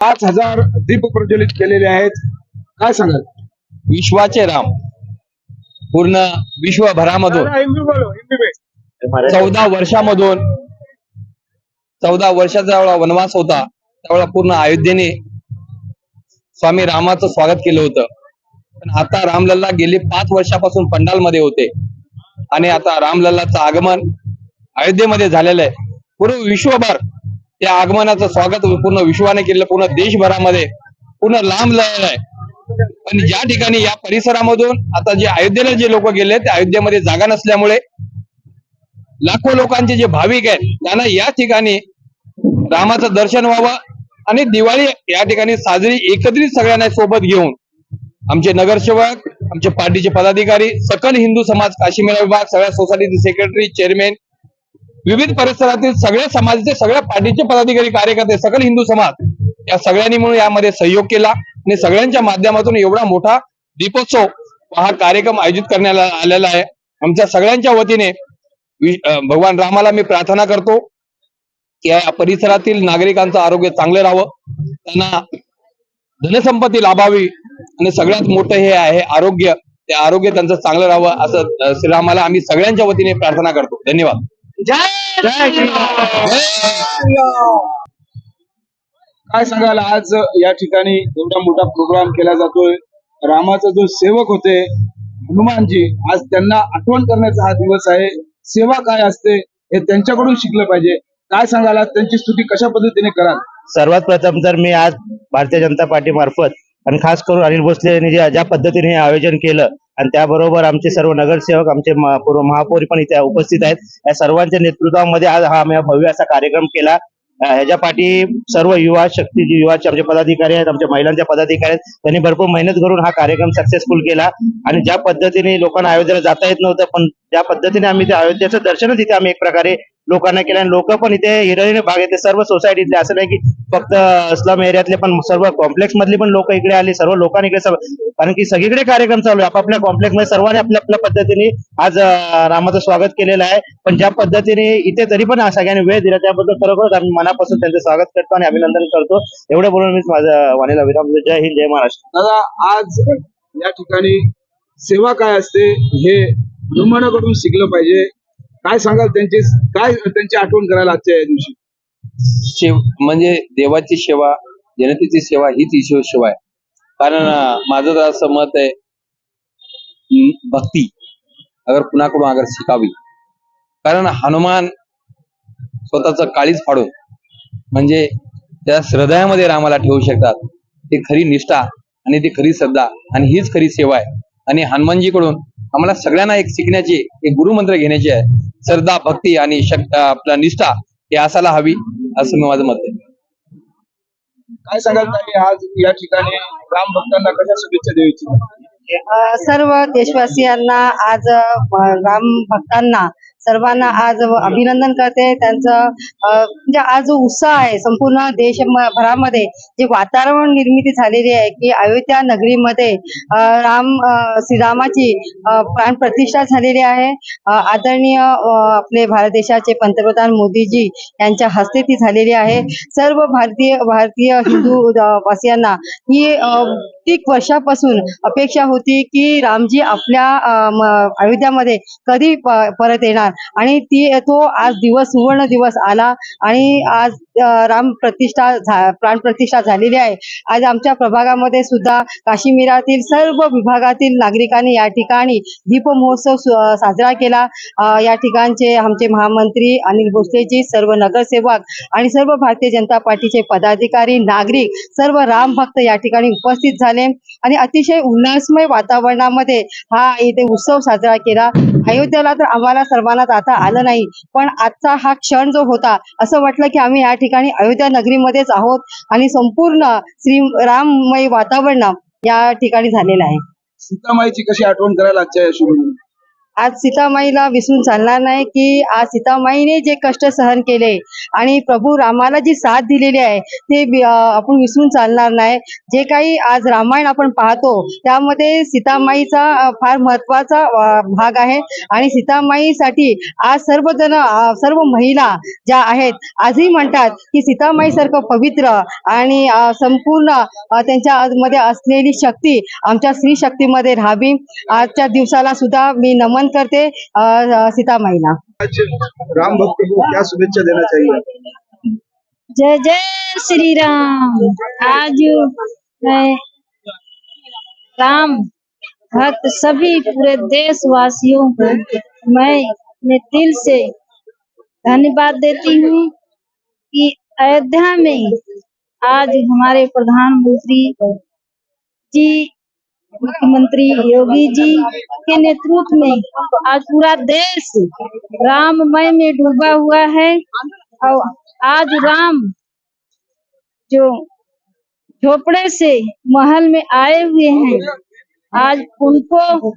पाच हजार दीप प्रज्वलित केलेले आहेत. काय सांगाल? विश्वाचे राम. पूर्ण विश्वभरामधून. हिंदी बोलो हिंदी में चौदा वर्षामधून चौदा वर्षाचा जेवढा वनवास होता. त्यावेळेला पूर्ण अयोध्येने स्वामी रामाचं स्वागत केलं होतं. पण आता रामलल्ला गेली पाच वर्षापासून पंडालमध्ये होते. आणि आता रामलल्लाचं आगमन अयोध्येमध्ये झालेलं आहे. पूर्ण विश्वभर त्या आगमनाचं स्वागत पूर्ण विश्वाने केलेलं पूर्ण देशभरामध्ये पूर्ण लांब लढलं आहे. पण ज्या ठिकाणी या परिसरामधून आता जे अयोध्येला जे लोक गेले ते अयोध्येमध्ये जागा नसल्यामुळे लाखो लोकांचे जे भाविक आहेत त्यांना या ठिकाणी रामाचं दर्शन व्हावं आणि दिवाळी या ठिकाणी साजरी एकत्रित सगळ्यांना सोबत घेऊन आमचे नगरसेवक आमचे पार्टीचे पदाधिकारी सकल हिंदू समाज काश्मीर विभाग सगळ्या सोसायटीचे सेक्रेटरी चेअरमॅन विविध परिसरातील सगळ्या समाजाचे सगळ्या पार्टीचे पदाधिकारी कार्यकर्ते सकल हिंदू समाज या सगळ्यांनी म्हणून यामध्ये सहयोग केला आणि सगळ्यांच्या माध्यमातून एवढा मोठा दीपोत्सव हा कार्यक्रम आयोजित करण्यात आलेला आहे. आमच्या सगळ्यांच्या वतीने भगवान रामाला मी प्रार्थना करतो की या परिसरातील नागरिकांचं आरोग्य चांगलं राहावं. त्यांना धनसंपत्ती लाभावी आणि सगळ्यात मोठं हे आहे आरोग्य. ते आरोग्य त्यांचं चांगलं राहावं असं श्रीरामाला आम्ही सगळ्यांच्या वतीने प्रार्थना करतो. धन्यवाद. काय सांगाल आज या ठिकाणी एवढा मोठा प्रोग्राम केला जातोय. रामाचा जो सेवक होते हनुमानजी आज त्यांना आठवण करण्याचा हा दिवस आहे. सेवा काय असते हे त्यांच्याकडून शिकलं पाहिजे. काय सांगाल आज त्यांची स्तुती कशा पद्धतीने कराल? सर्वात प्रथम तर मी आज भारतीय जनता पार्टी मार्फत आणि खास करून अनिल भोसले यांनी ज्या ज्या पद्धतीने हे आयोजन केलं आणि त्याबरोबर आमचे सर्व नगरसेवक आमचे पूर्व महापौर पण इथे उपस्थित आहेत. या सर्वांच्या नेतृत्वामध्ये आज हा आम्ही भव्य असा कार्यक्रम केला. याच्या पाठी सर्व युवा शक्ती युवाचे आमचे पदाधिकारी आहेत आमच्या महिलांच्या पदाधिकारी आहेत त्यांनी भरपूर मेहनत करून हा कार्यक्रम सक्सेसफुल केला. आणि ज्या पद्धतीने लोकांना अयोध्येला जाता येत नव्हतं पण ज्या पद्धतीने आम्ही त्या अयोध्येचं दर्शनच इथे आम्ही एक प्रकारे लोकांना केलं. आणि लोक पण इथे हिरोईन भाग येते सर्व सोसायटीतले असं नाही की फक्त स्लम एरियातले पण सर्व कॉम्प्लेक्स मधले पण लोक इकडे आले. सर्व लोकांनी इकडे सर्व कारण की सगळीकडे कार्यक्रम चालू आहे. आपापल्या कॉम्प्लेक्समध्ये सर्वांनी आपल्या आपल्या पद्धतीने आज रामाचं स्वागत केलेलं आहे. पण ज्या पद्धतीने इथे तरी पण सगळ्यांनी वेळ दिला त्याबद्दल खरोखरच आम्ही मनापासून त्यांचं स्वागत करतो आणि अभिनंदन करतो. एवढं बोलून मी माझं वाणीला विराम जय हिंद जय महाराष्ट्र. दादा आज या ठिकाणी सेवा काय असते हे हनुमानाकडून शिकलं पाहिजे. काय सांगाल त्यांची काय त्यांची आठवण करायला आजच्या या दिवशी? शिव म्हणजे देवाची सेवा जनतेची सेवा हीच ईश्वर सेवा आहे कारण माझं तर असं मत आहे भक्ती अगर कुणाकडून अगर शिकावी. कारण हनुमान स्वतःच काळीच फाडून म्हणजे त्या हृदयामध्ये रामाला ठेवू शकतात. ती खरी निष्ठा आणि ती खरी श्रद्धा आणि हीच खरी सेवा आहे. आणि हनुमानजीकडून आम्हाला सगळ्यांना एक शिकण्याची एक गुरुमंत्र घेण्याची आहे. श्रद्धा भक्ती आणि आपला निष्ठा हे असायला हवी असं मी माझं मत आहे. काय सांगाल आज या ठिकाणी राम भक्तांना कशा शुभेच्छा द्यायची सर्व देशवासियांना आज राम भक्तांना सर्वांना आज अभिनंदन करते. त्यांचं म्हणजे आज जो उत्साह आहे संपूर्ण देशभरामध्ये जे वातावरण निर्मिती झालेली आहे की अयोध्या नगरीमध्ये राम श्रीरामाची प्राण प्रतिष्ठा झालेली आहे. आदरणीय आपले भारत देशाचे पंतप्रधान मोदीजी यांच्या हस्ते ती झालेली आहे. सर्व भारतीय भारतीय हिंदू वासियांना ही कित्येक वर्षापासून अपेक्षा होती की रामजी आपल्या अयोध्यामध्ये कधी प- परत येणार? आणि ती तो आज दिवस सुवर्ण दिवस आला आणि आज राम प्रतिष्ठा झा- प्राण प्रतिष्ठा झालेली आहे. आज आमच्या प्रभागामध्ये सुद्धा काश्मीरातील सर्व विभागातील नागरिकांनी या ठिकाणी दीप महोत्सव साजरा केला. या ठिकाणचे आमचे महामंत्री अनिल भोसलेजी सर्व नगरसेवक आणि सर्व भारतीय जनता पार्टीचे पदाधिकारी नागरिक सर्व राम भक्त या ठिकाणी उपस्थित झाले आणि अतिशय उल्हासमय वातावरणामध्ये हा इथे उत्सव साजरा केला. अयोध्येला तर आम्हाला सर्वांना जाता आलं नाही. पण आजचा हा क्षण जो होता असं वाटलं की आम्ही या ठिकाणी अयोध्या नगरीमध्येच आहोत आणि संपूर्ण श्री राममय वातावरण या ठिकाणी झालेलं आहे. सीतामाईची कशी आठवण करायला आजच्या या आज सीतामाईला विसरून चालणार नाही की आज सीतामाईने जे कष्ट सहन केले आणि प्रभू रामाला जी साथ दिलेली आहे ते आपण विसरून चालणार नाही. जे काही आज रामायण आपण पाहतो त्यामध्ये सीतामाईचा फार महत्त्वाचा भाग आहे. आणि सीतामाईसाठी आज सर्वजण सर्व महिला ज्या आहेत आजही म्हणतात की सीतामाईसारखं पवित्र आणि संपूर्ण त्यांच्या मध्ये असलेली शक्ती आमच्या स्त्री शक्तीमध्ये राहावी. आजच्या दिवसाला सुद्धा मी नमन करते अं, अं, सीतामाईला राम भक्त को क्या शुभेच्छा देना चाहिए? जय जय श्री राम। आज मैं राम भक्त सभी पूरे देशवासियों को मैं अपने दिल से धन्यवाद देती हूँ कि अयोध्या में आज हमारे प्रधानमंत्री जी मुख्यमंत्री योगी जी के नेतृत्व में आज पूरा देश राममय में डूबा हुआ है और आज राम जो झोपड़े से महल में आए हुए हैं, आज उनको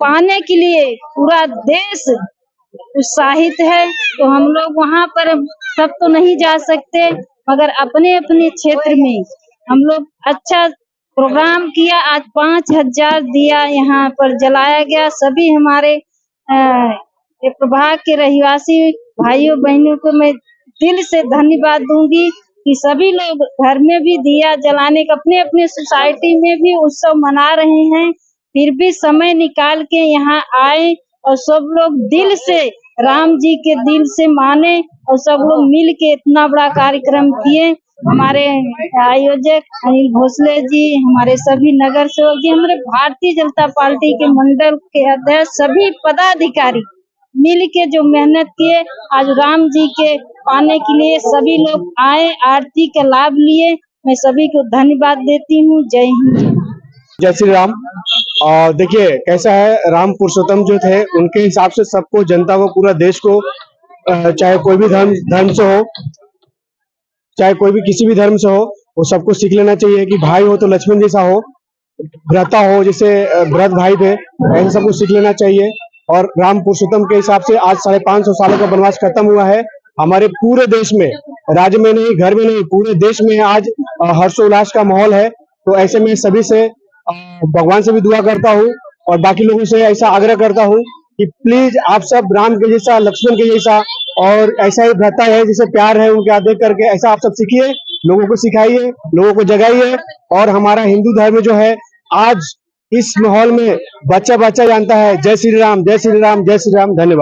पाने के लिए पूरा देश उत्साहित है। तो हम लोग वहाँ पर सब तो नहीं जा सकते, मगर अपने अपने क्षेत्र में हम लोग अच्छा प्रोग्राम किया, आज पाँच हज़ार दिया यहाँ पर, जलाया गया। सभी हमारे प्रभाग के रहिवासी भाइयों बहनों को मैं दिल से धन्यवाद दूँगी कि सभी लोग घर में भी दिया जलाने का अपने अपने सोसाइटी में भी उत्सव मना रहे हैं। फिर भी समय निकाल के यहाँ आए और सब लोग दिल से, राम जी के दिल से माने और सब लोग मिल के इतना बड़ा कार्यक्रम किए। हमारे आयोजक अनिल भोसले जी, हमारे सभी नगर सेवक जी, हमारे भारतीय जनता पार्टी के मंडल के अध्यक्ष, सभी पदाधिकारी मिल के जो मेहनत किए, आज राम जी के पाने के लिए सभी लोग आए, आरती का लाभ लिए। मैं सभी को धन्यवाद देती हूँ। जय हिंद। जय श्री राम। और देखिए, कैसा है, राम पुरुषोत्तम जो थे, उनके हिसाब से सबको, जनता को, पूरा देश को चाहे कोई भी धर्म धर्म से हो चाहे कोई भी किसी भी धर्म से हो, वो सबको सीख लेना चाहिए कि भाई हो तो लक्ष्मण जैसा हो, भ्रता हो जैसे भरत भाई थे ऐसे सबको सीख लेना चाहिए। और राम पुरुषोत्तम के हिसाब से आज साढ़े पाँच सौ सालों का वनवास खत्म हुआ है। हमारे पूरे देश में, राज्य में नहीं, घर में नहीं, पूरे देश में आज हर्षोल्लास का माहौल है। तो ऐसे में सभी से भगवान से भी दुआ करता हूँ और बाकी लोगों से ऐसा आग्रह करता हूँ कि प्लीज़ आप सब राम के जैसा, लक्ष्मण के जैसा और ऐसा ही भ्रता है, जिसे प्यार है, उनके आदेश करके ऐसा आप सब सीखिए, लोगों को सिखाइए, लोगों को जगाइए। और हमारा हिंदू धर्म जो है, आज इस माहौल में बच्चा बच्चा जानता है, जय श्री राम, जय श्री राम, जय श्री राम, धन्यवाद।